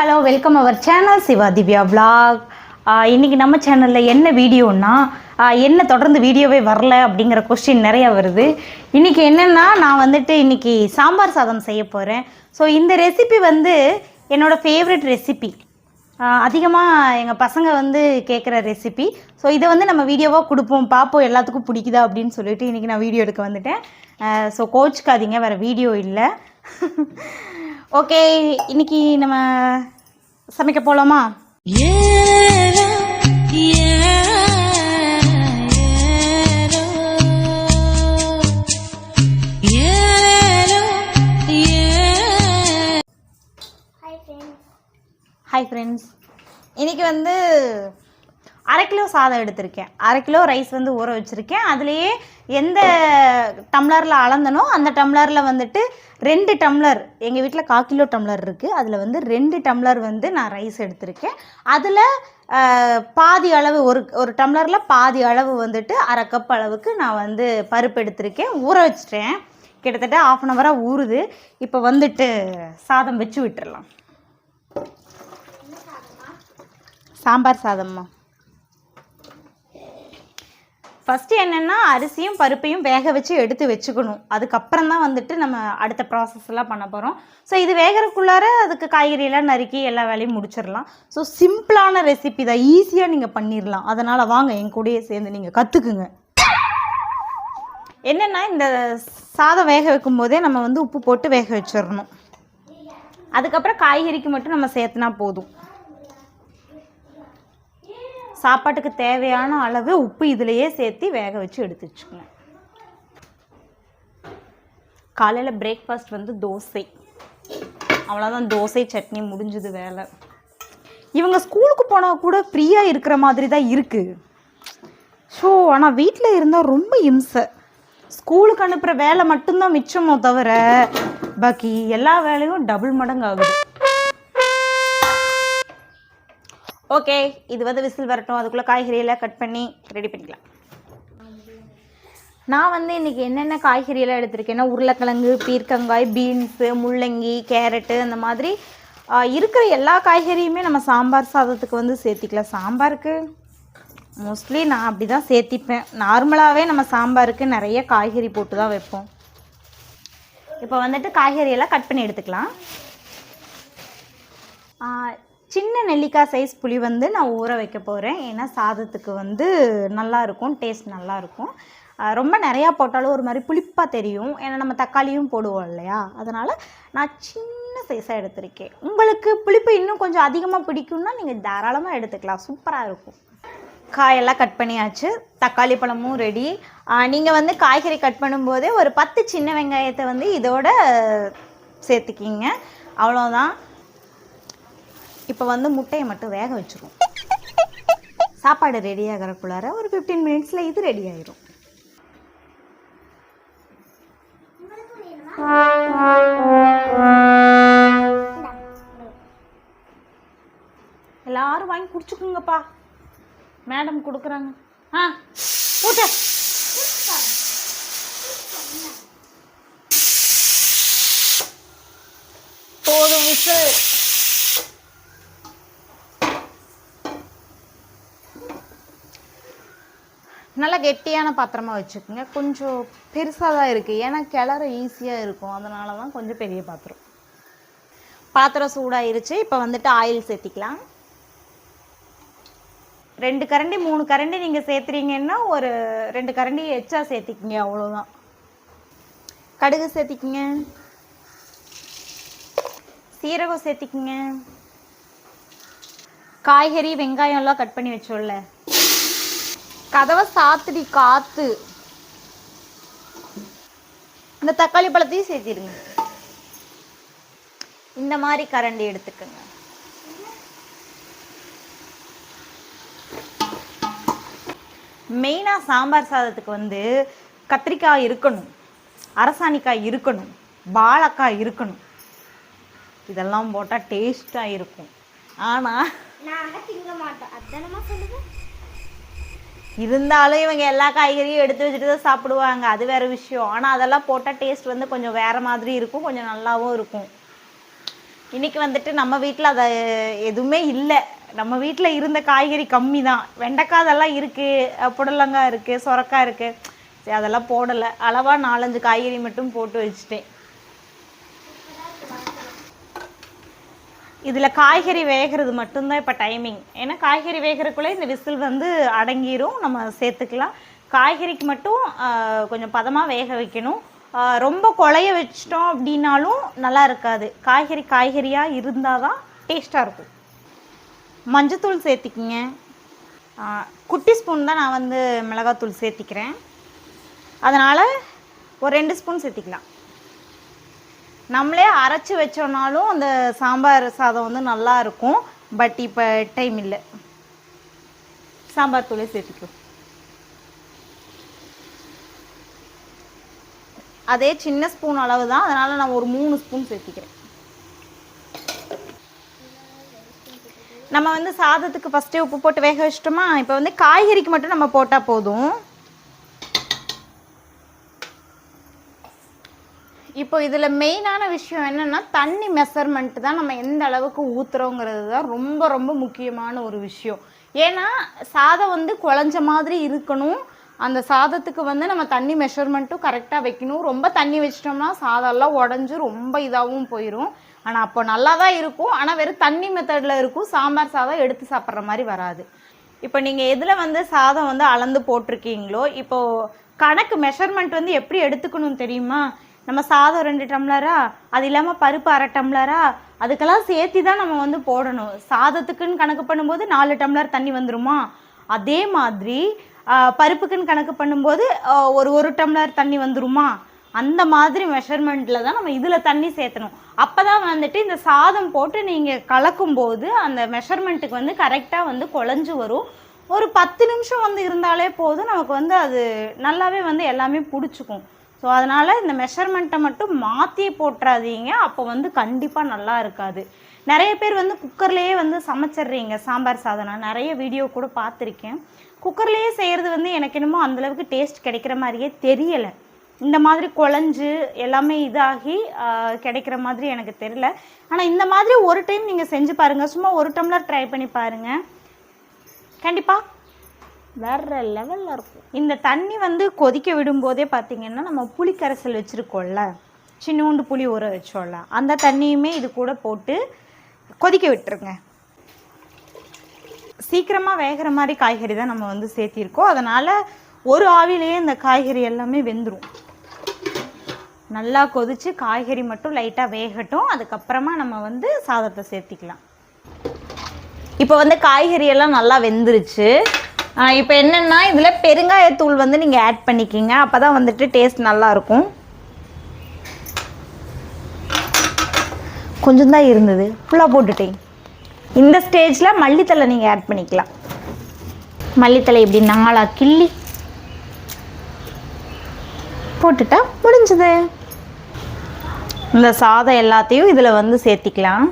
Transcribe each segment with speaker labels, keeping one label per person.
Speaker 1: Hello welcome our channel Siva Divya vlog இன்றைக்கி இன்னைக்கு நம்ம சேனலில் என்ன வீடியோன்னா என்ன தொடர்ந்து வீடியோவே வரல அப்படிங்கிற கொஸ்டின் நிறையா வருது. இன்றைக்கி என்னென்னா நான் வந்துட்டு இன்னைக்கு சாம்பார் சாதம் செய்ய போகிறேன் ஸோ இந்த ரெசிபி வந்து என்னோட ஃபேவரட் ரெசிபி அதிகமாக எங்கள் பசங்க வந்து கேட்குற ரெசிபி ஸோ இதை வந்து நம்ம வீடியோவாக கொடுப்போம் பார்ப்போம் எல்லாத்துக்கும் பிடிக்குதா அப்படின்னு சொல்லிட்டு இன்றைக்கி நான் வீடியோ எடுக்க வந்துட்டேன். ஸோ கோச்சுக்காதீங்க வேறு வீடியோ இல்லை. ஓகே இன்னைக்கு நம்ம சமைக்க போகலாமா ஹாய் ஃப்ரெண்ட்ஸ் இன்றைக்கி வந்து அரை கிலோ சாதம் எடுத்திருக்கேன். அரை கிலோ ரைஸ் வந்து ஊற வச்சுருக்கேன். அதுலேயே எந்த டம்ளரில் அளந்தனோ அந்த டம்ளரில் வந்துட்டு ரெண்டு டம்ளர் எங்கள் வீட்டில் கால் கிலோ டம்ளர் இருக்குது அதில் வந்து ரெண்டு டம்ளர் வந்து நான் ரைஸ் எடுத்திருக்கேன். அதில் பாதி அளவு ஒரு ஒரு டம்ளரில் பாதி அளவு வந்துட்டு அரை கப் அளவுக்கு நான் வந்து பருப்பு எடுத்திருக்கேன். ஊற வச்சிட்டேன். கிட்டத்தட்ட ஆஃப் அன் ஹவராக ஊறுது. இப்போ வந்துட்டு சாதம் வச்சு விட்டுடலாம் சாம்பார் சாதம்மா. ஃபஸ்ட்டு என்னென்னா அரிசியும் பருப்பையும் வேக வச்சு எடுத்து வச்சுக்கணும். அதுக்கப்புறம் தான் வந்துட்டு நம்ம அடுத்த ப்ராசஸ் எல்லாம் பண்ண போகிறோம் ஸோ இது வேகிறதுக்குள்ளார அதுக்கு காய்கறியெல்லாம் நறுக்கி எல்லா வேலையும் முடிச்சிடலாம். ஸோ சிம்பிளான ரெசிபி தான். ஈஸியாக நீங்கள் பண்ணிடலாம். அதனால் வாங்க என் கூடயே சேர்ந்து நீங்கள் கற்றுக்குங்க என்னென்னா இந்த சாதம் வேக வைக்கும் போதே நம்ம வந்து உப்பு போட்டு வேக வச்சிடணும். அதுக்கப்புறம் காய்கறிக்கு மட்டும் நம்ம சேர்த்துனா போதும். சாப்பாட்டுக்கு தேவையான அளவு உப்பு இதிலையே சேர்த்து வேக வச்சு எடுத்து வச்சுக்கலாம் காலையில் பிரேக்ஃபாஸ்ட் வந்து தோசை. அவ்வளோதான் தோசை சட்னி முடிஞ்சது வேலை. இவங்க ஸ்கூலுக்கு போனால் கூட ஃப்ரீயாக இருக்கிற மாதிரி தான் இருக்குது ஸோ ஆனால் வீட்டில் இருந்தால் ரொம்ப இம்சை. ஸ்கூலுக்கு அனுப்புகிற வேலை மட்டும்தான் மிச்சமோ தவிர பாக்கி எல்லா வேலையும் டபுள் மடங்கு ஆகுது ஓகே இது வந்து விசில் வரட்டும். அதுக்குள்ளே காய்கறியெல்லாம் கட் பண்ணி ரெடி பண்ணிக்கலாம். நான் வந்து இன்றைக்கி என்னென்ன காய்கறியெல்லாம் எடுத்திருக்கேன்னா உருளைக்கிழங்கு பீர்க்கங்காய் பீன்ஸு முள்ளங்கி கேரட்டு அந்த மாதிரி இருக்கிற எல்லா காய்கறியுமே நம்ம சாம்பார் சாதத்துக்கு வந்து சேர்த்திக்கலாம். சாம்பாருக்கு மோஸ்ட்லி நான் அப்படி தான் சேர்த்திப்பேன். நார்மலாகவே நம்ம சாம்பாருக்கு நிறைய காய்கறி போட்டு தான் வைப்போம். இப்போ வந்துட்டு காய்கறியெல்லாம் கட் பண்ணி எடுத்துக்கலாம். சின்ன நெல்லிக்காய் சைஸ் புளி வந்து நான் ஊற வைக்க போகிறேன் ஏன்னா சாதத்துக்கு வந்து நல்லாயிருக்கும் டேஸ்ட் நல்லாயிருக்கும் ரொம்ப நிறையா போட்டாலும் ஒரு மாதிரி புளிப்பாக தெரியும். ஏன்னா நம்ம தக்காளியும் போடுவோம் இல்லையா? அதனால் நான் சின்ன சைஸாக எடுத்திருக்கேன். உங்களுக்கு புளிப்பு இன்னும் கொஞ்சம் அதிகமாக பிடிக்கும்னா நீங்கள் தாராளமாக எடுத்துக்கலாம். சூப்பராக இருக்கும். காயெல்லாம் கட் பண்ணியாச்சு. தக்காளி பழமும் ரெடி நீங்கள் வந்து காய்கறி கட் பண்ணும்போதே ஒரு பத்து சின்ன வெங்காயத்தை வந்து இதோட சேர்த்துக்கிங்க. அவ்வளோதான் இப்போ வந்து முட்டையை மட்டும் வேக வச்சுருவோம் சாப்பாடு ரெடி ஆகிறக்குள்ளார ஒரு ஃபிஃப்டீன் மினிட்ஸில் இது ரெடி ஆயிரும். எல்லாரும் வாங்கி குடிச்சுக்குங்கப்பா. மேடம் கொடுக்குறாங்க. ஆ ஊட்ட போதும் விசில் நல்லா கெட்டியான பாத்திரமாக வச்சுக்கோங்க. கொஞ்சம் பெருசாக தான் இருக்குது ஏன்னா கிளற ஈஸியாக இருக்கும். அதனால தான் கொஞ்சம் பெரிய பாத்திரம். பாத்திரம் சூடாயிருச்சு. இப்போ வந்துட்டு ஆயில் சேர்த்திக்கலாம். ரெண்டு கரண்டி மூணு கரண்டி நீங்கள் சேர்த்துறீங்கன்னா ஒரு ரெண்டு கரண்டி எச்சா சேர்த்திக்கிங்க. அவ்வளோதான் கடுகு சேர்த்திக்கிங்க. சீரகம் சேர்த்திக்கிங்க. காய்கறி வெங்காயம் எல்லாம் கட் பண்ணி வச்சோம்ல. கதவை சாத்துடி காத்து. இந்த தக்காளி பழத்தையும் சேர்த்திடுங்க. இந்த மாதிரி கரண்டி எடுத்துக்கோங்க. மெயினாக சாம்பார் சாதத்துக்கு வந்து கத்திரிக்காய் இருக்கணும். அரசாணிக்காய் இருக்கணும். வாழைக்காய் இருக்கணும். இதெல்லாம் போட்டால் டேஸ்ட்டாக இருக்கும். ஆனால்
Speaker 2: நான் திங்க மாட்டேன். அதானமா சொல்லுது?
Speaker 1: இருந்தாலும் இவங்க எல்லா காய்கறியும் எடுத்து வச்சுட்டு தான் சாப்பிடுவாங்க. அது வேற விஷயம். ஆனால் அதெல்லாம் போட்டால் டேஸ்ட் வந்து கொஞ்சம் வேற மாதிரி இருக்கும். கொஞ்சம் நல்லாவும் இருக்கும். இன்னைக்கு வந்துட்டு நம்ம வீட்டில் அதை எதுவுமே இல்லை. நம்ம வீட்டில் இருந்த காய்கறி கம்மி தான் வெண்டைக்காய் அதெல்லாம் இருக்குது புடலங்காய் இருக்குது சொரக்காய் இருக்குது சரி அதெல்லாம் போடலை. அளவாக நாலஞ்சு காய்கறி மட்டும் போட்டு வச்சுட்டேன். இதில் காய்கறி வேகிறது மட்டும்தான் இப்போ டைமிங் ஏன்னா காய்கறி வேகிறதுக்குள்ளே இந்த விசில் வந்து அடங்கிரும். நம்ம சேர்த்துக்கலாம். காய்கறிக்கு மட்டும் கொஞ்சம் பதமாக வேக வைக்கணும். ரொம்ப குழைய வச்சிட்டோம் அப்படின்னாலும் நல்லா இருக்காது. காய்கறி காய்கறியாக இருந்தால் தான் டேஸ்ட்டாக இருக்கும். மஞ்சத்தூள் சேர்த்திக்கிங்க. குட்டி ஸ்பூன் தான் நான் வந்து மிளகாத்தூள் சேர்த்திக்கிறேன். அதனால் ஒரு ரெண்டு ஸ்பூன் சேர்த்திக்கலாம். நம்மளே அரைச்சி வச்சோன்னாலும் அந்த சாம்பார் சாதம் வந்து நல்லா இருக்கும். பட் இப்போ டைம் இல்லை. சாம்பார் தூளே சேர்த்துக்கும் அதே சின்ன ஸ்பூன் அளவு தான் அதனால் நான் ஒரு மூணு ஸ்பூன் சேர்த்திக்கிறேன். நம்ம வந்து சாதத்துக்கு ஃபஸ்ட்டே உப்பு போட்டு வேக வச்சிட்டோமா? இப்போ வந்து காய்கறிக்கு மட்டும் நம்ம போட்டால் போதும். இப்போ இதில் மெயினான விஷயம் என்னென்னா தண்ணி மெஷர்மெண்ட்டு தான் நம்ம எந்த அளவுக்கு ஊற்றுறோங்கிறது தான் ரொம்ப ரொம்ப முக்கியமான ஒரு விஷயம். ஏன்னா சாதம் வந்து குழஞ்ச மாதிரி இருக்கணும். அந்த சாதத்துக்கு வந்து நம்ம தண்ணி மெஷர்மெண்ட்டும் கரெக்டாக வைக்கணும். ரொம்ப தண்ணி வச்சிட்டோம்னா சாதம்லாம் உடஞ்சி ரொம்ப இதாகவும் போயிடும் ஆனால் அப்போ நல்லா தான் இருக்கும். ஆனால் வெறும் தண்ணி மெத்தடில் இருக்கும். சாம்பார் சாதம் எடுத்து சாப்பிட்ற மாதிரி வராது. இப்போ நீங்கள் எதில் வந்து சாதம் வந்து அளந்து போட்டிருக்கீங்களோ இப்போது கணக்கு மெஷர்மெண்ட் வந்து எப்படி எடுத்துக்கணும் தெரியுமா? நம்ம சாதம் ரெண்டு டம்ளரா? அது இல்லாமல் பருப்பு அரை டம்ளரா? அதுக்கெல்லாம் சேர்த்து தான் நம்ம வந்து போடணும். சாதத்துக்குன்னு கணக்கு பண்ணும்போது நாலு டம்ளர் தண்ணி வந்துருமா? அதே மாதிரி பருப்புக்குன்னு கணக்கு பண்ணும்போது ஒரு ஒரு டம்ளர் தண்ணி வந்துருமா? அந்த மாதிரி மெஷர்மெண்ட்டில் தான் நம்ம இதில் தண்ணி சேர்த்தணும். அப்போ தான் வந்துட்டு இந்த சாதம் போட்டு நீங்கள் கலக்கும்போது அந்த மெஷர்மெண்ட்டுக்கு வந்து கரெக்டாக வந்து குழஞ்சு வரும். ஒரு பத்து நிமிஷம் வந்து இருந்தாலே போதும். நமக்கு வந்து அது நல்லாவே வந்து எல்லாமே பிடிச்சிக்கும். ஸோ அதனால் இந்த மெஷர்மெண்ட்டை மட்டும் மாற்றி போட்டுறாதீங்க. அப்போ வந்து கண்டிப்பாக நல்லா இருக்காது. நிறைய பேர் வந்து குக்கர்லேயே வந்து சமைச்சிட்றீங்க சாம்பார் சாதனம் நிறைய வீடியோ கூட பார்த்துருக்கேன். குக்கர்லேயே செய்கிறது வந்து எனக்கு என்னமோ அந்தளவுக்கு டேஸ்ட் கிடைக்கிற மாதிரியே தெரியலை. இந்த மாதிரி குழஞ்சு எல்லாமே இதாகி கிடைக்கிற மாதிரி எனக்கு தெரியல. ஆனால் இந்த மாதிரி ஒரு டைம் நீங்கள் செஞ்சு பாருங்கள் சும்மா ஒரு டம்ளர் ட்ரை பண்ணி பாருங்கள் கண்டிப்பாக வேற லெவலில் இருக்கும். இந்த தண்ணி வந்து கொதிக்க விடும்போதே பார்த்தீங்கன்னா நம்ம புளி கரைசல் வச்சுருக்கோம்ல. சின்னூண்டு புளி ஊற வச்சோம்ல. அந்த தண்ணியுமே இது கூட போட்டு கொதிக்க விட்டுருங்க. சீக்கிரமாக வேகிற மாதிரி காய்கறி தான் நம்ம வந்து சேர்த்திருக்கோம். அதனால் ஒரு ஆவிலேயே இந்த காய்கறி எல்லாமே வெந்துடும் நல்லா கொதிச்சு காய்கறி மட்டும் லைட்டாக வேகட்டும். அதுக்கப்புறமா நம்ம வந்து சாதத்தை சேர்த்திக்கலாம். இப்போ வந்து காய்கறி எல்லாம் நல்லா வெந்துருச்சு. இப்போ என்னென்னா இதில் பெருங்காயத்தூள் வந்து நீங்கள் ஆட் பண்ணிக்கிங்க. அப்போ தான் வந்துட்டு டேஸ்ட் நல்லாயிருக்கும். கொஞ்சம் தான் இருந்தது. ஃபுல்லாக போட்டுட்டேன். இந்த ஸ்டேஜில் மல்லித்தலை நீங்கள் ஆட் பண்ணிக்கலாம். மல்லித்தலை இப்படி நாளாக கிள்ளி போட்டுட்டா முடிஞ்சது. இந்த சாதம் எல்லாத்தையும் இதில் வந்து சேர்த்திக்கலாம்.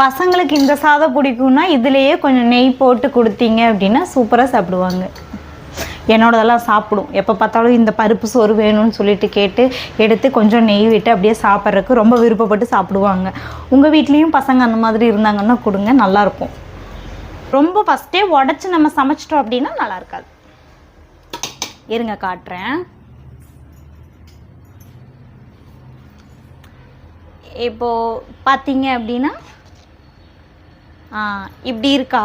Speaker 1: பசங்களுக்கு இந்த சாதம் பிடிக்கும்னா இதுலேயே கொஞ்சம் நெய் போட்டு கொடுத்தீங்க அப்படின்னா சூப்பராக சாப்பிடுவாங்க. என்னோடதெல்லாம் சாப்பிடும். எப்போ பார்த்தாலும் இந்த பருப்பு சோறு வேணும்னு சொல்லிட்டு கேட்டு எடுத்து கொஞ்சம் நெய் விட்டு அப்படியே சாப்பிட்றதுக்கு ரொம்ப விருப்பப்பட்டு சாப்பிடுவாங்க. உங்கள் வீட்லேயும் பசங்க அந்த மாதிரி இருந்தாங்கன்னா கொடுங்க நல்லாயிருக்கும் ரொம்ப ஃபஸ்ட்டே உடச்சி நம்ம சமைச்சிட்டோம் அப்படின்னா நல்லா இருக்காது. இருங்க காட்டுறேன். இப்போது பார்த்தீங்க அப்படின்னா இப்படி இருக்கா?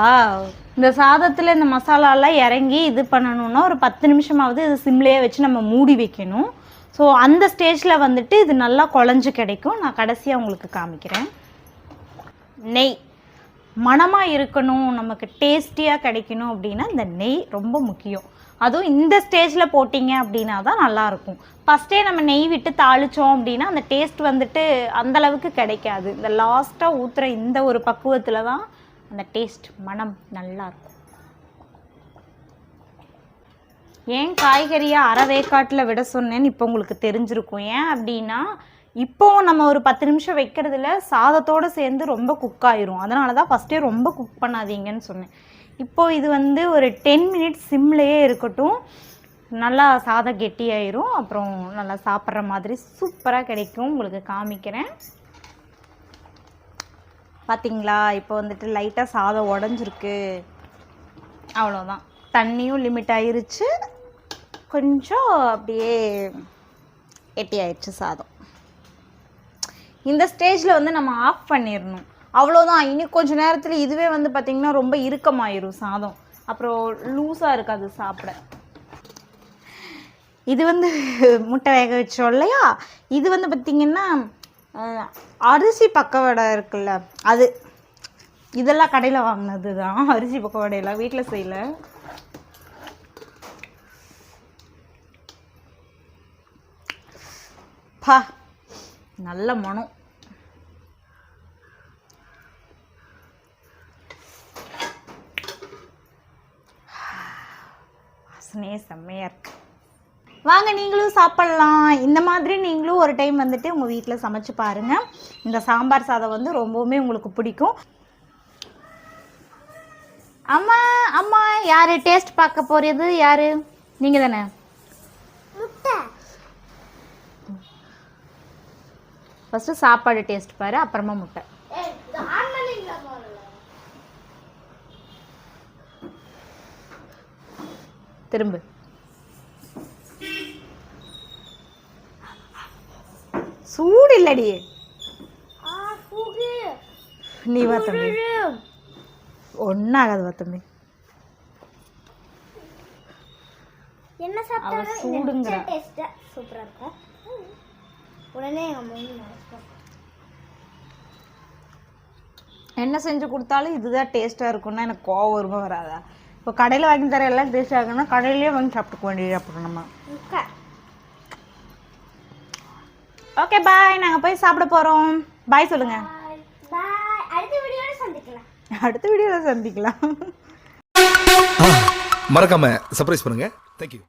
Speaker 1: இந்த சாதத்தில் இந்த மசாலாலாம் இறங்கி இது பண்ணணுன்னா ஒரு பத்து நிமிஷமாவது இது சிம்லேயே வச்சு நம்ம மூடி வைக்கணும். ஸோ அந்த ஸ்டேஜில் வந்துட்டு இது நல்லா குழஞ்சு கிடைக்கும். நான் கடைசியாக உங்களுக்கு காமிக்கிறேன். நெய். மணமாக இருக்கணும் நமக்கு டேஸ்டியாக கிடைக்கணும் அப்படின்னா இந்த நெய் ரொம்ப முக்கியம். அதுவும் இந்த ஸ்டேஜில் போட்டிங்க அப்படின்னா தான் நல்லாயிருக்கும். ஃபஸ்ட்டே நம்ம நெய் விட்டு தாளித்தோம் அப்படின்னா அந்த டேஸ்ட் வந்துட்டு அந்தளவுக்கு கிடைக்காது. இந்த லாஸ்ட்டாக ஊற்றுற இந்த ஒரு பக்குவத்தில் தான் அந்த டேஸ்ட் மனம் நல்லாயிருக்கும். ஏன் காய்கறியை அரை வேக்காட்டில் விட சொன்னேன்னு இப்போ உங்களுக்கு தெரிஞ்சிருக்கும். ஏன் அப்படின்னா இப்போ நம்ம ஒரு பத்து நிமிஷம் வைக்கிறதுல சாதத்தோடு சேர்ந்து ரொம்ப குக் ஆயிரும். அதனால தான் ஃபஸ்ட்டே ரொம்ப குக் பண்ணாதீங்கன்னு சொன்னேன். இப்போ இது வந்து ஒரு டென் மினிட்ஸ் சிம்லேயே இருக்கட்டும். நல்லா சாதம் கெட்டியாயிரும். அப்புறம் நல்லா சாப்பிட்ற மாதிரி சூப்பராக கிடைக்கும். உங்களுக்கு காமிக்கிறேன். பார்த்தீங்களா இப்போ வந்துட்டு லைட்டாக சாதம் உடஞ்சிருக்கு. அவ்வளோதான் தண்ணியும் லிமிட் ஆயிருச்சு. கொஞ்சம் அப்படியே எட்டி ஆயிடுச்சு சாதம். இந்த ஸ்டேஜில் வந்து நம்ம ஆஃப் பண்ணிடணும். அவ்வளோதான் இனி கொஞ்ச நேரத்தில் இதுவே வந்து பார்த்திங்கன்னா ரொம்ப இறுக்கமாயிரும் சாதம். அப்புறம் லூஸாக இருக்காது சாப்பிட. இது வந்து முட்டை வேக வச்சோம் இல்லையா? இது வந்து பார்த்திங்கன்னா அரிசி பக்கவடை இருக்குல்ல அது இதெல்லாம் கடையில் வாங்கினது தான் அரிசி பக்கவடையெல்லாம் வீட்டில் செய்யல. பா நல்ல மனம். வாசனையே செம்மையாக இருக்கு. வாங்க நீங்களும் சாப்பிட்லாம். இந்த மாதிரி நீங்களும் ஒரு டைம் வந்துட்டு உங்கள் வீட்டில் சமைச்சு பாருங்கள் இந்த சாம்பார் சாதம் வந்து ரொம்பவுமே உங்களுக்கு பிடிக்கும். அம்மா அம்மா யார்? டேஸ்ட் பார்க்க போகிறது யார்? நீங்கள் தானே?
Speaker 2: முட்டை.
Speaker 1: ஃபஸ்ட்டு சாப்பாடு டேஸ்ட் பாரு அப்புறமா முட்டை. திரும்ப. சூடு. இல்லடி நீ வா தம்பி. ஒன்றாகாது வா தம்பி.
Speaker 2: என்ன சாப்பிட்டாலும்
Speaker 1: சூடுங்கிறா.
Speaker 2: மிச்சர் டேஸ்ட் சூப்பரா இருக்கும் உடனே
Speaker 1: என்ன செஞ்சு கொடுத்தாலும் இதுதான் டேஸ்ட்டாக இருக்கும்னா எனக்கு கோவம் வருமா வராதா? இப்போ கடையில் வாங்கி தர எல்லாம் டேஸ்ட்டாக இருக்குன்னா கடையிலேயே வாங்கி சாப்பிட்டுக்க வேண்டியது அப்புறம் நம்ம. ஓகே. பாய் நாங்கள் போய் சாப்பிட போகிறோம் பாய் சொல்லுங்கள்
Speaker 2: பாய் அடுத்த வீடியோல சந்திக்கலாம்.
Speaker 1: அடுத்த வீடியோவில் சந்திக்கலாம்.
Speaker 3: மறக்காம சர்ப்ரைஸ் பண்ணுங்க. தேங்க்யூ